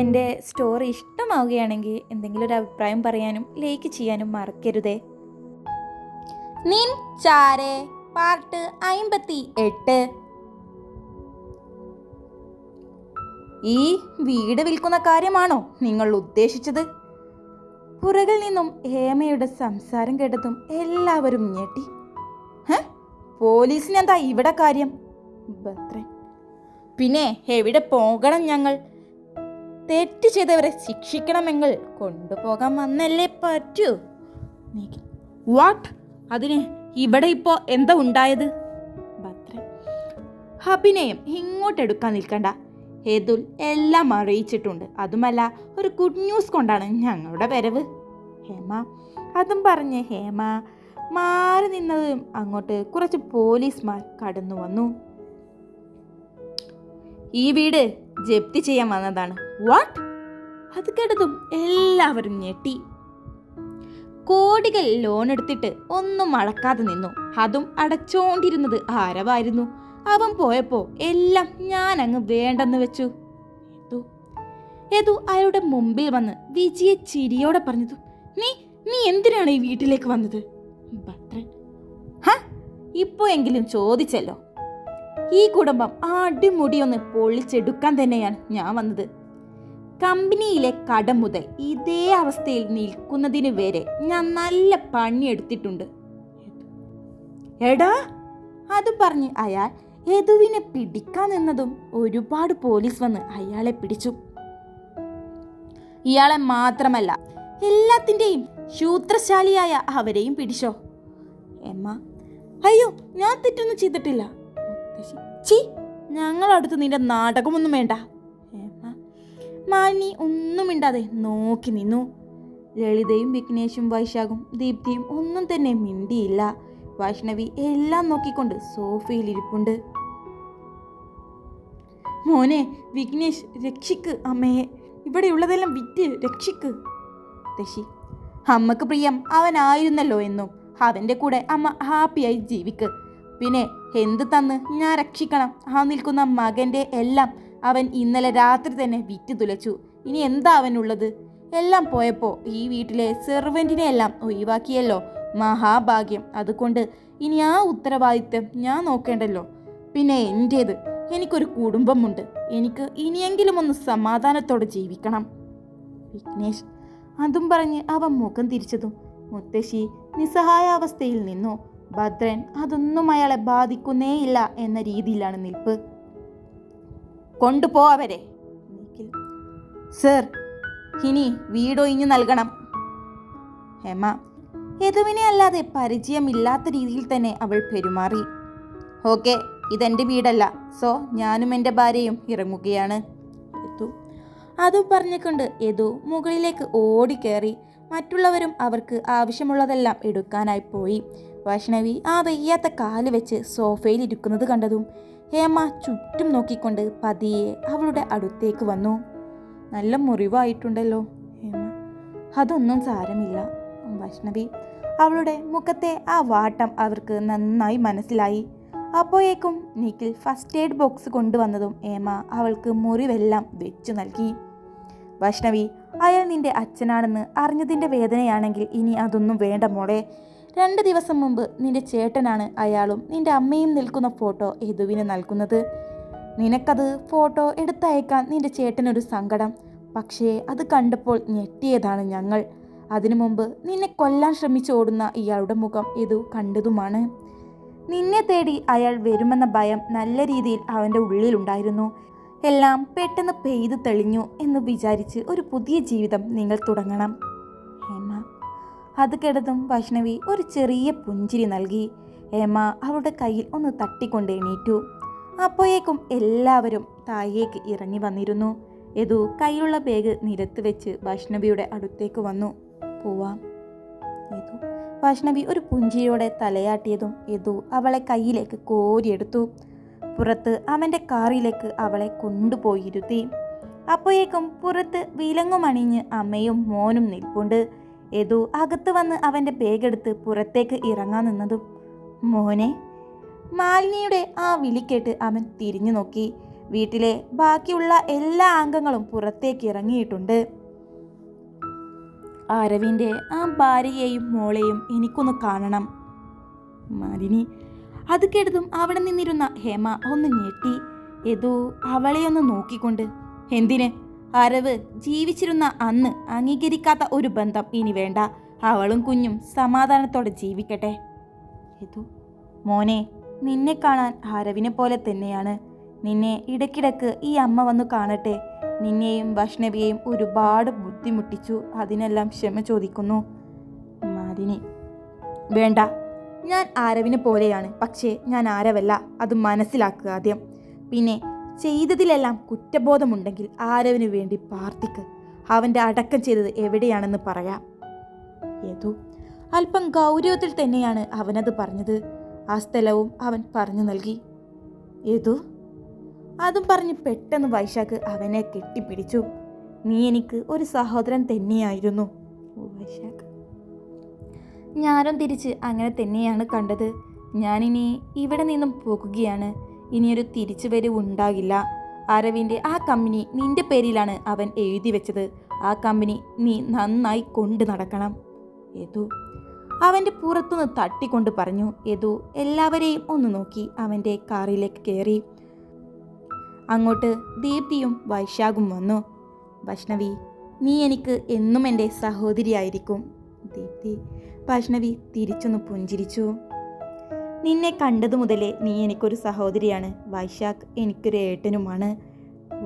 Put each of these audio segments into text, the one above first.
എന്റെ സ്റ്റോറി ഇഷ്ടമാവുകയാണെങ്കിൽ എന്തെങ്കിലും ഒരു അഭിപ്രായം പറയാനും ലൈക്ക് ചെയ്യാനും മറക്കരുതേ. നിൻ ചാരേ പാർട്ട് അയിമ്പത്തി എട്ട് ഈ വീട് വിൽക്കുന്ന കാര്യമാണോ നിങ്ങൾ ഉദ്ദേശിച്ചത്? പുറകിൽ നിന്നും ഹേമയുടെ സംസാരം കേട്ടതും എല്ലാവരും ഞെട്ടി. പോലീസിനെന്താ ഇവിടെ കാര്യം? പിന്നെ എവിടെ പോകണം ഞങ്ങൾ? തെറ്റ് ചെയ്തവരെ ശിക്ഷിക്കണമെങ്കിൽ കൊണ്ടുപോകാൻ വന്നല്ലേ പറ്റൂ. വാട്ട് അതിന് ഇവിടെ ഇപ്പോ എന്താ ഉണ്ടായത്? ഭദ്രൻ. അഭിനയം ഇങ്ങോട്ടെടുക്കാൻ നിൽക്കണ്ട. ഹേതുൽ എല്ലാം അറിയിച്ചിട്ടുണ്ട്. അതുമല്ല ഒരു ഗുഡ് ന്യൂസ് കൊണ്ടാണ് ഞങ്ങളുടെ വരവ്. ഹേമ. അതും പറഞ്ഞ് ഹേമ മാറി നിന്നതും അങ്ങോട്ട് കുറച്ച് പോലീസ്മാർ കടന്നു വന്നു. ഈ വീട് ജപ്തി ചെയ്യാൻ വന്നതാണ്. വാട്ട് അത് കേട്ടതും എല്ലാവരും ഞെട്ടി. കോടികൾ ലോൺ എടുത്തിട്ട് ഒന്നും അടക്കാതെ നിന്നു. അതും അടച്ചോണ്ടിരുന്നത് ആരവായിരുന്നു? അവൻ പോയപ്പോ എല്ലാം ഞാൻ അങ്ങ് വേണ്ടെന്ന് വെച്ചു. ഏതു അയാളുടെ മുമ്പിൽ വന്ന് വിജിയെ ചിരിയോടെ പറഞ്ഞതു. നീ നീ എന്തിനാണ് ഈ വീട്ടിലേക്ക് വന്നത്? ഭദ്രൻ. ഹ? ഇപ്പോ എങ്കിലും ചോദിച്ചല്ലോ? ഈ കുടുംബം അടിമുടി ഒന്ന് പൊളിച്ചെടുക്കാൻ തന്നെയാണ് ഞാൻ വന്നത്. കമ്പനിയിലെ കടം മുതൽ ഇതേ അവസ്ഥയിൽ നിൽക്കുന്നതിന് വരെ ഞാൻ നല്ല പണിയെടുത്തിട്ടുണ്ട്. എടാ അത് പറഞ്ഞ് അയാൾ യദുവിനെ പിടിക്കാൻ നിന്നതും ഒരുപാട് പോലീസ് വന്ന് അയാളെ പിടിച്ചു. ഇയാളെ മാത്രമല്ല എല്ലാത്തിന്റെയും ശൂത്രശാലിയായ അവരെയും പിടിച്ചോ. എമ്മ അയ്യോ ഞാൻ തെറ്റൊന്നും ചെയ്തിട്ടില്ല. ചി ഞങ്ങളടുത്ത് നിന്റെ നാടകമൊന്നും വേണ്ട. മാലിനി ഒന്നും മിണ്ടാതെ നോക്കി നിന്നു. ലളിതയും വിഘ്നേഷും വൈശാഖും ദീപ്തിയും ഒന്നും തന്നെ മിണ്ടിയില്ല. വൈഷ്ണവി എല്ലാം നോക്കിക്കൊണ്ട് സോഫയിൽ ഇരിപ്പുണ്ട്. മോനെ വിഘ്നേഷ് രക്ഷിക്ക് അമ്മയെ. ഇവിടെയുള്ളതെല്ലാം വിറ്റ് രക്ഷിക്ക്. ശശി അമ്മയ്ക്ക് പ്രിയം അവനായിരുന്നല്ലോ എന്നും. അവന്റെ കൂടെ അമ്മ ഹാപ്പിയായി ജീവിക്ക്. പിന്നെ എന്ത് തന്ന് ഞാൻ രക്ഷിക്കണം? ആ നിൽക്കുന്ന മകന്റെ എല്ലാം അവൻ ഇന്നലെ രാത്രി തന്നെ വിറ്റ് തുലച്ചു. ഇനി എന്താ അവനുള്ളത്? എല്ലാം പോയപ്പോൾ ഈ വീട്ടിലെ സെർവന്റിനെ എല്ലാം ഒഴിവാക്കിയല്ലോ. മഹാഭാഗ്യം. അതുകൊണ്ട് ഇനി ആ ഉത്തരവാദിത്വം ഞാൻ നോക്കേണ്ടല്ലോ. പിന്നെ എന്റേത് എനിക്കൊരു കുടുംബമുണ്ട്. എനിക്ക് ഇനിയെങ്കിലും ഒന്ന് സമാധാനത്തോടെ ജീവിക്കണം. വിഘ്നേഷ് അതും പറഞ്ഞ് അവൻ മുഖം തിരിച്ചതും. മുത്തശ്ശി നിസ്സഹായാവസ്ഥയിൽ നിന്നു. ഭദ്രൻ അതൊന്നും അയാളെ ബാധിക്കുന്നേയില്ല എന്ന രീതിയിലാണ് നിൽപ്പ്. കൊണ്ടുപോ അവരെ. സർ ഇനി വീടൊഴിഞ്ഞു നൽകണം. ഹേമ യദുവിനെ അല്ലാതെ പരിചയമില്ലാത്ത രീതിയിൽ തന്നെ അവൾ പെരുമാറി. ഓക്കെ ഇതെന്റെ വീടല്ല. സോ ഞാനും എന്റെ ഭാര്യയും ഇറങ്ങുകയാണ്. യദു അതും പറഞ്ഞുകൊണ്ട് യദു മുകളിലേക്ക് ഓടിക്കയറി മറ്റുള്ളവരും അവർക്ക് ആവശ്യമുള്ളതെല്ലാം എടുക്കാനായി പോയി. വൈഷ്ണവി ആ വയ്യാത്ത കാൽ വെച്ച് സോഫയിൽ ഇരിക്കുന്നത് കണ്ടതും ഹേമ ചുറ്റും നോക്കിക്കൊണ്ട് പതിയെ അവളുടെ അടുത്തേക്ക് വന്നു. നല്ല മുറിവായിട്ടുണ്ടല്ലോ ഹേമ. അതൊന്നും സാരമില്ല വൈഷ്ണവി. അവളുടെ മുഖത്തെ ആ വാട്ടം അവർക്ക് നന്നായി മനസ്സിലായി. അപ്പോഴേക്കും നിഖിൽ ഫസ്റ്റ് എയ്ഡ് ബോക്സ് കൊണ്ടുവന്നതും ഏമ അവൾക്ക് മുറിവെല്ലാം വെച്ചു നൽകി. വൈഷ്ണവി അയാൾ നിന്റെ അച്ഛനാണെന്ന് അറിഞ്ഞതിന്റെ വേദനയാണെങ്കിൽ ഇനി അതൊന്നും വേണ്ട മോളെ. രണ്ട് ദിവസം മുമ്പ് നിന്റെ ചേട്ടനാണ് അയാളും നിന്റെ അമ്മയും നിൽക്കുന്ന ഫോട്ടോ യദുവിന് നൽകുന്നത്. നിനക്കത് ഫോട്ടോ എടുത്തയക്കാൻ നിന്റെ ചേട്ടനൊരു സങ്കടം. പക്ഷേ അത് കണ്ടപ്പോൾ ഞെട്ടിയതാണ് ഞങ്ങൾ. അതിനു മുമ്പ് നിന്നെ കൊല്ലാൻ ശ്രമിച്ചോടുന്ന ഇയാളുടെ മുഖം യദു കണ്ടതുമാണ്. നിന്നെ തേടി അയാൾ വരുമെന്ന ഭയം നല്ല രീതിയിൽ അവന്റെ ഉള്ളിലുണ്ടായിരുന്നു എല്ലാം പെട്ടെന്ന് പെയ്തു തെളിഞ്ഞു എന്ന് വിചാരിച്ച് ഒരു പുതിയ ജീവിതം നിങ്ങൾ തുടങ്ങണം. അത് കേട്ടതും വൈഷ്ണവി ഒരു ചെറിയ പുഞ്ചിരി നൽകി. ഏമ അവളുടെ കയ്യിൽ ഒന്ന് തട്ടിക്കൊണ്ട് എണീറ്റു. അപ്പോഴേക്കും എല്ലാവരും താഴേക്ക് ഇറങ്ങി വന്നിരുന്നു. യദു കയ്യിലുള്ള ബാഗ് നിരത്ത് വെച്ച് വൈഷ്ണവിയുടെ അടുത്തേക്ക് വന്നു. പോവാം. യദു വൈഷ്ണവി ഒരു പുഞ്ചിരിയോടെ തലയാട്ടിയതും യദു അവളെ കയ്യിലേക്ക് കോരിയെടുത്തു. പുറത്ത് അവന്റെ കാറിലേക്ക് അവളെ കൊണ്ടുപോയിരുത്തി. അപ്പോഴേക്കും പുറത്ത് വിലങ്ങുമണിഞ്ഞ് അമ്മയും മോനും നിൽപ്പുണ്ട്. യദു അകത്ത് വന്ന് അവന്റെ ബേഗെടുത്ത് പുറത്തേക്ക് ഇറങ്ങാൻ നിന്നതും. മോനെ മാലിനിയുടെ ആ വിളി കേട്ട് അവൻ തിരിഞ്ഞു നോക്കി. വീട്ടിലെ ബാക്കിയുള്ള എല്ലാ അംഗങ്ങളും പുറത്തേക്ക് ഇറങ്ങിയിട്ടുണ്ട്. അരവിന്റെ ആ ഭാര്യയെയും മോളെയും എനിക്കൊന്ന് കാണണം. മാലിനി അത് കേട്ടതും അവിടെ നിന്നിരുന്ന ഹേമ ഒന്ന് ഞെട്ടി. ഏതോ അവളെയൊന്ന് നോക്കിക്കൊണ്ട് എന്തിന്? അരവ് ജീവിച്ചിരുന്ന അന്ന് അംഗീകരിക്കാത്ത ഒരു ബന്ധം ഇനി വേണ്ട. അവളും കുഞ്ഞും സമാധാനത്തോടെ ജീവിക്കട്ടെ. ഇതു മോനെ നിന്നെ കാണാൻ അരവിനെ പോലെ തന്നെയാണ്. നിന്നെ ഇടയ്ക്കിടയ്ക്ക് ഈ അമ്മ വന്നു കാണട്ടെ. നിന്നെയും വൈഷ്ണവിയെയും ഒരുപാട് ബുദ്ധിമുട്ടിച്ചു. അതിനെല്ലാം ക്ഷമ ചോദിക്കുന്നു. മാലിനി വേണ്ട. ഞാൻ ആരവിനെ പോലെയാണ്. പക്ഷേ ഞാൻ ആരവല്ല. അത് മനസ്സിലാക്കുക ആദ്യം. പിന്നെ ചെയ്തതിലെല്ലാം കുറ്റബോധമുണ്ടെങ്കിൽ ആരവിന് വേണ്ടി പ്രാർത്ഥിക്ക് അവന്റെ അടക്കം ചെയ്തത് എവിടെയാണെന്ന് പറയാം. ഏതു അല്പം ഗൗരവത്തിൽ തന്നെയാണ് അവനത് പറഞ്ഞത്. ആ സ്ഥലവും അവൻ പറഞ്ഞു നൽകി. ഏതു അതും പറഞ്ഞ് പെട്ടെന്ന് വൈശാഖ് അവനെ കെട്ടിപ്പിടിച്ചു. നീ എനിക്ക് ഒരു സഹോദരൻ തന്നെയായിരുന്നു വൈശാഖ്. ഞാനും തിരിച്ച് അങ്ങനെ തന്നെയാണ് കണ്ടത്. ഞാനിനി ഇവിടെ നിന്നും പോകുകയാണ്. ഇനിയൊരു തിരിച്ചു വരവ് ഉണ്ടാകില്ല അരവിന്റെ ആ കമ്പനി നിന്റെ പേരിലാണ് അവൻ എഴുതി വെച്ചത്. ആ കമ്പനി നീ നന്നായി കൊണ്ട് നടക്കണം. യദു അവന്റെ പുറത്തുനിന്ന് തട്ടിക്കൊണ്ട് പറഞ്ഞു. യദു എല്ലാവരെയും ഒന്ന് നോക്കി അവന്റെ കാറിലേക്ക് കയറി. അങ്ങോട്ട് ദീപ്തിയും വൈശാഖും വന്നു. വൈഷ്ണവി നീ എനിക്ക് എന്നും എന്റെ സഹോദരിയായിരിക്കും. ദീപ്തി വൈഷ്ണവി തിരിച്ചൊന്ന് പുഞ്ചിരിച്ചു. നിന്നെ കണ്ടതു മുതലേ നീ എനിക്കൊരു സഹോദരിയാണ്. വൈശാഖ് എനിക്കൊരു ഏട്ടനുമാണ്.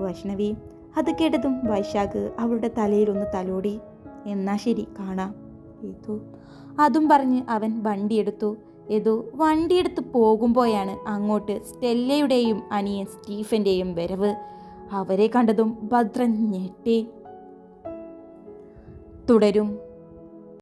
വൈഷ്ണവി അത് കേട്ടതും വൈശാഖ് അവളുടെ തലയിൽ ഒന്ന് തലോടി. എന്നാ ശരി കാണാം. ഏതു അതും പറഞ്ഞ് അവൻ വണ്ടിയെടുത്തു. ഏതോ വണ്ടിയെടുത്ത് പോകുമ്പോഴാണ് അങ്ങോട്ട് സ്റ്റെല്ലയുടെയും അനിയൻ സ്റ്റീഫന്റെയും വരവ്. അവരെ കണ്ടതും ഭദ്രൻ ഞെട്ടി. തുടരും.